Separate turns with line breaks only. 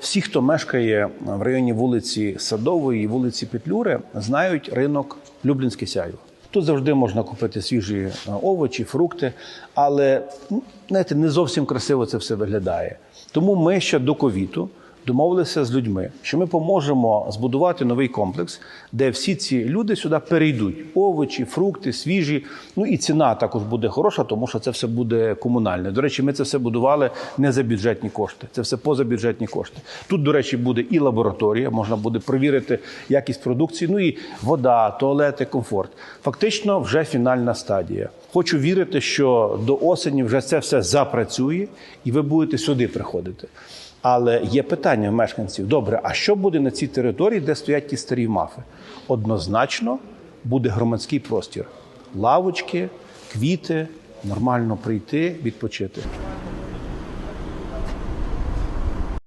Всі, хто мешкає в районі вулиці Садової і вулиці Петлюри, знають ринок Люблінське сяйво. Тут завжди можна купити свіжі е, овочі, фрукти, але ну, знаєте, не зовсім красиво це все виглядає. Тому ми ще до ковіту домовилися з людьми, що ми поможемо збудувати новий комплекс, де всі ці люди сюди перейдуть: овочі, фрукти, свіжі. Ну і ціна також буде хороша, тому що це все буде комунальне. До речі, ми це все будували не за бюджетні кошти, це все позабюджетні кошти. Тут, до речі, буде і лабораторія, можна буде перевірити якість продукції. Ну і вода, туалети, комфорт. Фактично, вже фінальна стадія. Хочу вірити, що до осені вже це все запрацює, і ви будете сюди приходити. Але є питання в мешканців: добре, а що буде на цій території, де стоять ті старі мафи? Однозначно буде громадський простір, лавочки, квіти, нормально прийти, відпочити.